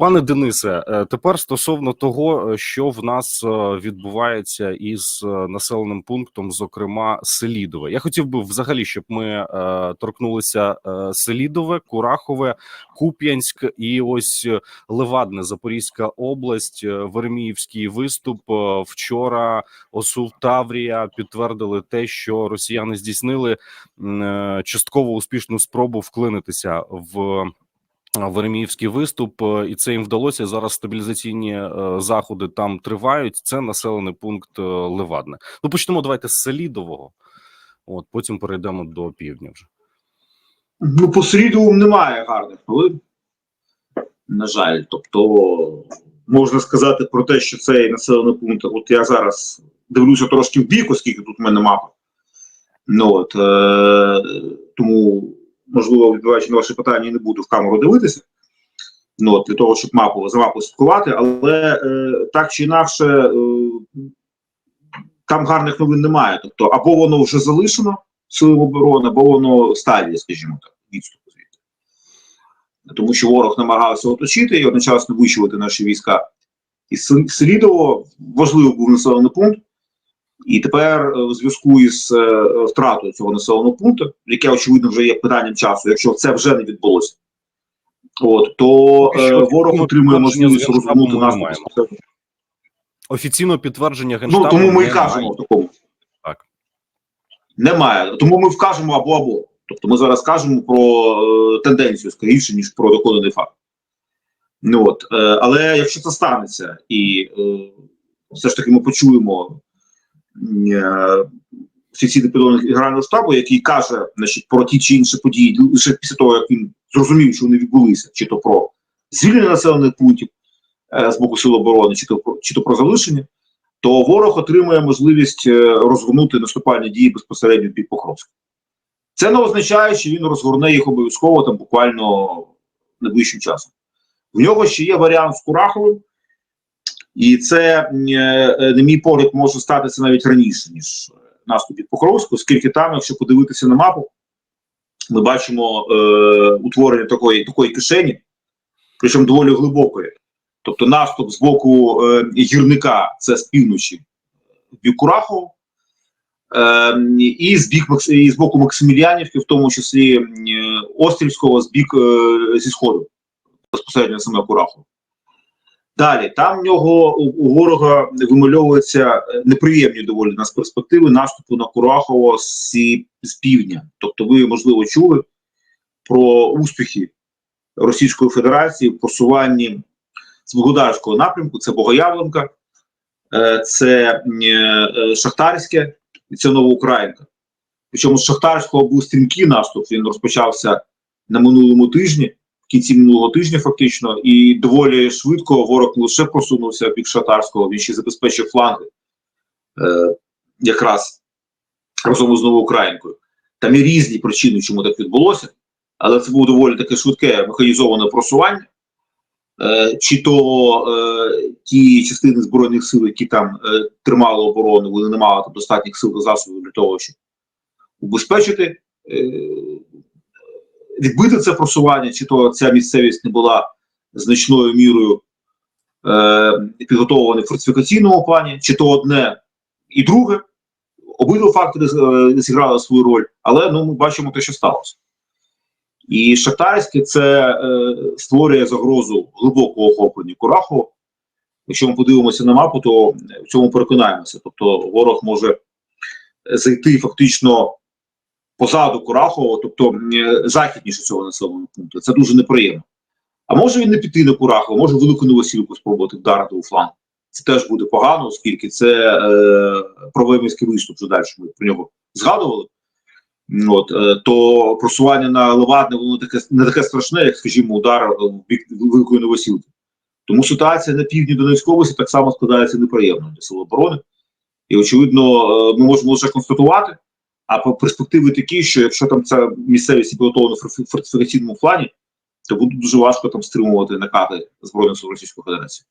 Пане Денисе, е, тепер стосовно того, е, що в нас е, відбувається із населеним пунктом, зокрема Селідове. Я хотів би взагалі, щоб ми торкнулися Селідове, Курахове, Куп'янськ і ось Левадне, Запорізька область, Вереміївський виступ. Вчора ОСУ Таврія підтвердили те, що росіяни здійснили частково успішну спробу вклинитися в. Вереміївський виступ, е, і це їм вдалося. Зараз стабілізаційні е, заходи там тривають. Це населений пункт е, Левадне. Ну почнемо давайте з Селідового, от потім перейдемо до півдня. Вже Ну, по Срідовому немає гарних новин. На жаль, тобто можна сказати про те, що цей населений пункт, от я зараз дивлюся трошки в бік, оскільки тут в мене мапа. Ну от е, тому, можливо, відбуваючи на ваше питання, не буду в камеру дивитися. Ну, для того, щоб мапу за мапу слідкувати, але е, так чи інакше, е, там гарних новин немає. Тобто, або воно вже залишено силами оборони, або воно стадія, скажімо так, відступу звідти. Тому що ворог намагався оточити і одночасно вищувати наші війська Сел- Селідово. Важливий був населений пункт. І тепер е, у зв'язку із е, втратою цього населеного пункту, яке очевидно вже є питанням часу, якщо це вже не відбулося, от то е, Що ворог отримує можливість ми наступ. офіційного підтвердження генштабу Ну тому ми і кажемо в такому. Так. Немає. Тому ми вкажемо або або. Тобто ми зараз кажемо про е, тенденцію скоріше, ніж про доконаний факт. Ну от, е, але якщо це станеться, і е, все ж таки ми почуємо е, офіційний підлог Генерального штабу, який каже значить, про ті чи інші події лише після того, як він зрозумів, що вони відбулися, чи то про звільнення населених пунктів е, з боку Сил оборони, чи то чи то про залишення, то ворог отримує можливість е, розгорнути наступальні дії безпосередньо під Покровськом. Це не означає, що він розгорне їх обов'язково там буквально найближчим часом. В нього ще є варіант з Кураховим, і це, е, е, на мій погляд, може статися навіть раніше, ніж е, наступ під Покровську, оскільки там, якщо подивитися на мапу, ми бачимо е, утворення такої, такої кишені, причому доволі глибокої. Тобто наступ з боку е, гірника це з півночі в бік е, і з бік і з боку Максимілянівки, в тому числі е, Острівського, з бік е, зі сходу, безпосередньо саме Курахово. Далі там в нього у, у ворога вимальовуються е, неприємні доволі нас перспективи наступу на Курахово з, з півдня. Тобто, ви можливо чули про успіхи Російської Федерації в просуванні з Богодарського напрямку, це Богоявленка, е, це е, Шахтарське і це Новоукраїнка. Причому з Шахтарського був стрімкий наступ, він розпочався на минулому тижні, кінці минулого тижня, фактично, і доволі швидко ворог лише просунувся бік Шахтарського, він ще забезпечив фланги е, якраз разом з Новоукраїнкою. Там є різні причини, чому так відбулося, але це було доволі таке швидке механізоване просування. Е, чи то е, ті частини збройних сил, які там е, тримали оборону, вони не мали там достатніх сил та засобів для того, щоб убезпечити, е, відбити це просування, чи то ця місцевість не була значною мірою е, підготовлена в фортифікаційному плані, чи то одне і друге. Обидва фактори е, зіграли свою роль, але ну ми бачимо те, що сталося. І Шахтарське це е, створює загрозу глибокого охоплення Курахова. Якщо ми подивимося на мапу, то в цьому переконаємося. Тобто ворог може зайти фактично позаду Курахова, тобто е, західніше цього населеного пункту. Це дуже неприємно. А може він не піти на Курахова, може велику новосілку спробувати вдарити у фланг. Це теж буде погано, оскільки це е, проблемівський виступ вже далі. Ми про нього згадували. От, е, то просування на Левадне воно таке не таке страшне, як, скажімо, удар в бік Великої Новосілки. Тому ситуація на півдні Донецької області так само складається неприємно для Сил оборони. І, очевидно, е, ми можемо лише констатувати, а по перспективи такі, що якщо там ця місцевість підготовлена в форти- фортифікаційному плані, то буде дуже важко там стримувати накати збройних сил Російської Федерації.